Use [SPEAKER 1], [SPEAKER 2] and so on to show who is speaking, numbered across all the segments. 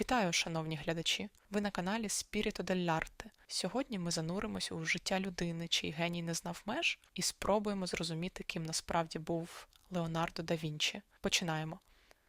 [SPEAKER 1] Вітаю, шановні глядачі! Ви на каналі Spirito dell'Arte. Сьогодні ми зануримось у життя людини, чий геній не знав меж, і спробуємо зрозуміти, ким насправді був Леонардо да Вінчі. Починаємо.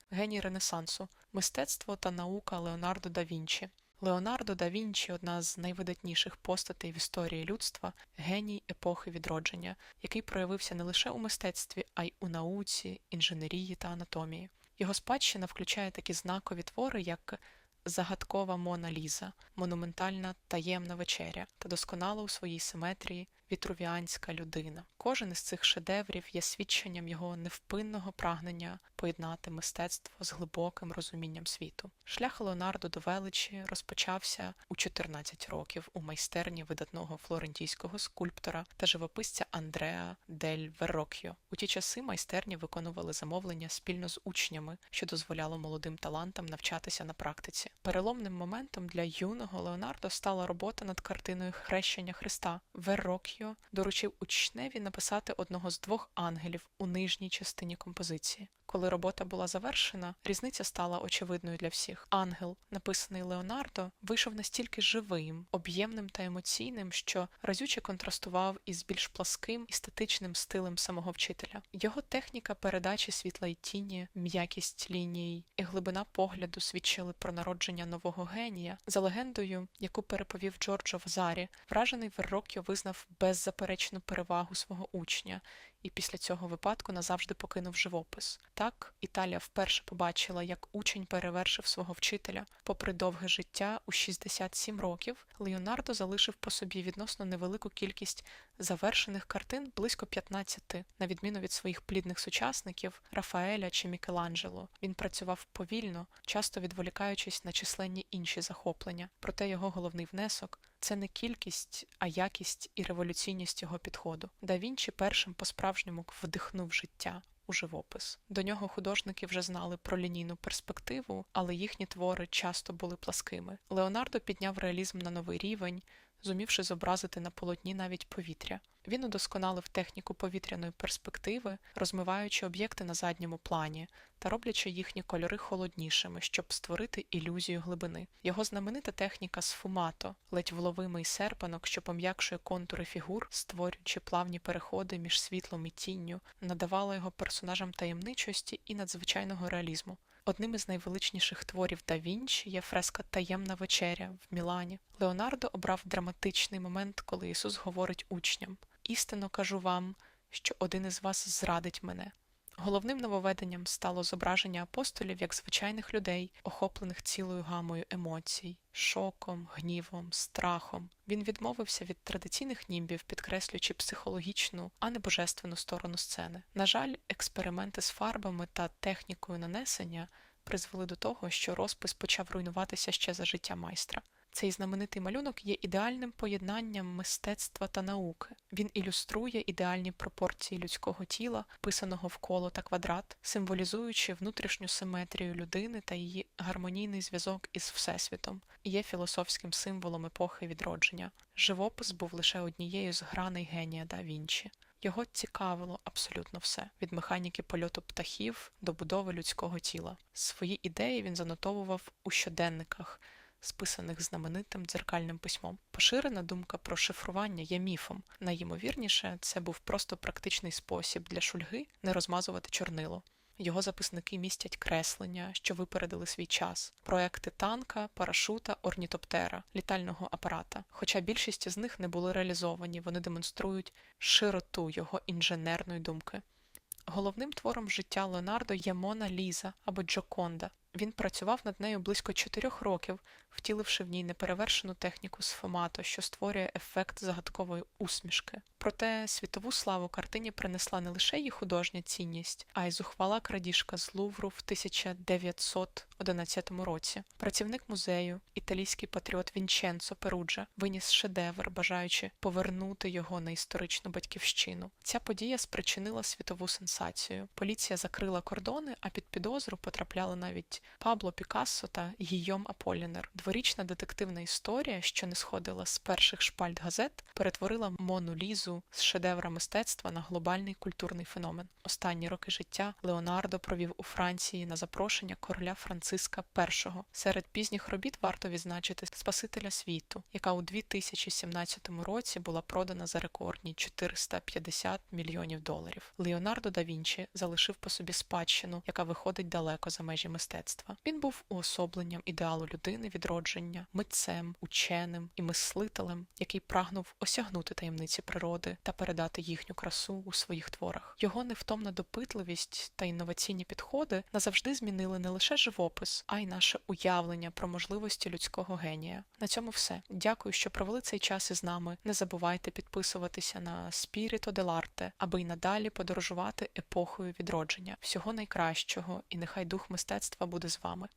[SPEAKER 1] Геній Ренесансу, мистецтво та наука Леонардо да Вінчі. Леонардо да Вінчі одна з найвидатніших постатей в історії людства, геній епохи відродження, який проявився не лише у мистецтві, а й у науці, інженерії та анатомії. Його спадщина включає такі знакові твори, як загадкова Мона Ліза, монументальна таємна вечеря та досконала у своїй симетрії вітрувіанська людина. Кожен із цих шедеврів є свідченням його невпинного прагнення поєднати мистецтво з глибоким розумінням світу. Шлях Леонардо до величі розпочався у 14 років у майстерні видатного флорентійського скульптора та живописця Андреа дель Веррокьо. У ті часи майстерні виконували замовлення спільно з учнями, що дозволяло молодим талантам навчатися на практиці. Переломним моментом для юного Леонардо стала робота над картиною Хрещення Христа. Веррокьо доручив учневі написати одного з двох ангелів у нижній частині композиції. Коли робота була завершена, різниця стала очевидною для всіх. Ангел, написаний Леонардо, вийшов настільки живим, об'ємним та емоційним, що разюче контрастував із більш пласким і статичним стилем самого вчителя. Його техніка передачі світла й тіні, м'якість ліній і глибина погляду свідчили про народження нового генія. За легендою, яку переповів Джорджо Вазарі, вражений Веррокьо визнав беззаперечну перевагу свого учня і після цього випадку назавжди покинув живопис. Так, Італія вперше побачила, як учень перевершив свого вчителя. Попри довге життя, у 67 років Леонардо залишив по собі відносно невелику кількість завершених картин близько 15, на відміну від своїх плідних сучасників Рафаеля чи Мікеланджело. Він працював повільно, часто відволікаючись на численні інші захоплення. Проте його головний внесок це не кількість, а якість і революційність його підходу. Да Вінчі першим по-справжньому вдихнув життя. У живопис до нього художники вже знали про лінійну перспективу, але їхні твори часто були пласкими. Леонардо підняв реалізм на новий рівень, зумівши зобразити на полотні навіть повітря. Він удосконалив техніку повітряної перспективи, розмиваючи об'єкти на задньому плані та роблячи їхні кольори холоднішими, щоб створити ілюзію глибини. Його знаменита техніка сфумато, ледь вловимий серпанок, що пом'якшує контури фігур, створюючи плавні переходи між світлом і тінню, надавала його персонажам таємничості і надзвичайного реалізму. Одним із найвеличніших творів да Вінчі є фреска Таємна вечеря в Мілані. Леонардо обрав драматичний момент, коли Ісус говорить учням: Істинно кажу вам, що один із вас зрадить мене. Головним нововведенням стало зображення апостолів як звичайних людей, охоплених цілою гамою емоцій, шоком, гнівом, страхом. Він відмовився від традиційних німбів, підкреслюючи психологічну, а не божественну сторону сцени. На жаль, експерименти з фарбами та технікою нанесення призвели до того, що розпис почав руйнуватися ще за життя майстра. Цей знаменитий малюнок є ідеальним поєднанням мистецтва та науки. Він ілюструє ідеальні пропорції людського тіла, писаного в коло та квадрат, символізуючи внутрішню симетрію людини та її гармонійний зв'язок із Всесвітом, і є філософським символом епохи відродження. Живопис був лише однією з граней генія да Вінчі. Його цікавило абсолютно все від механіки польоту птахів до будови людського тіла. Свої ідеї він занотовував у щоденниках списаних знаменитим дзеркальним письмом. Поширена думка про шифрування є міфом. Найімовірніше, це був просто практичний спосіб для шульги не розмазувати чорнило. Його записники містять креслення, що випередили свій час, проекти танка, парашута, орнітоптера, літального апарата. Хоча більшість з них не були реалізовані, вони демонструють широту його інженерної думки. Головним твором життя Леонардо є Мона Ліза або Джоконда. Він працював над нею близько чотирьох років, втіливши в ній неперевершену техніку сфомато, що створює ефект загадкової усмішки. Проте світову славу картині принесла не лише її художня цінність, а й зухвала крадіжка з Лувру в 1911 році. Працівник музею, італійський патріот Вінченцо Перуджа, виніс шедевр, бажаючи повернути його на історичну батьківщину. Ця подія спричинила світову сенсацію. Поліція закрила кордони, а під підозру потрапляли навіть Пабло Пікассо та Гійом Аполінер. Дворічна детективна історія, що не сходила з перших шпальт газет, перетворила Мону Лізу з шедевра мистецтва на глобальний культурний феномен. Останні роки життя Леонардо провів у Франції на запрошення короля Франциска І. Серед пізніх робіт варто відзначити Спасителя світу, яка у 2017 році була продана за рекордні 450 мільйонів доларів. Леонардо да Вінчі залишив по собі спадщину, яка виходить далеко за межі мистецтва. Він був уособленням ідеалу людини відродження, митцем, ученим і мислителем, який прагнув осягнути таємниці природи та передати їхню красу у своїх творах. Його невтомна допитливість та інноваційні підходи назавжди змінили не лише живопис, а й наше уявлення про можливості людського генія. На цьому все. Дякую, що провели цей час із нами. Не забувайте підписуватися на Spirito dell'Arte, аби й надалі подорожувати епохою відродження. Всього найкращого, і нехай дух мистецтва буде з вами.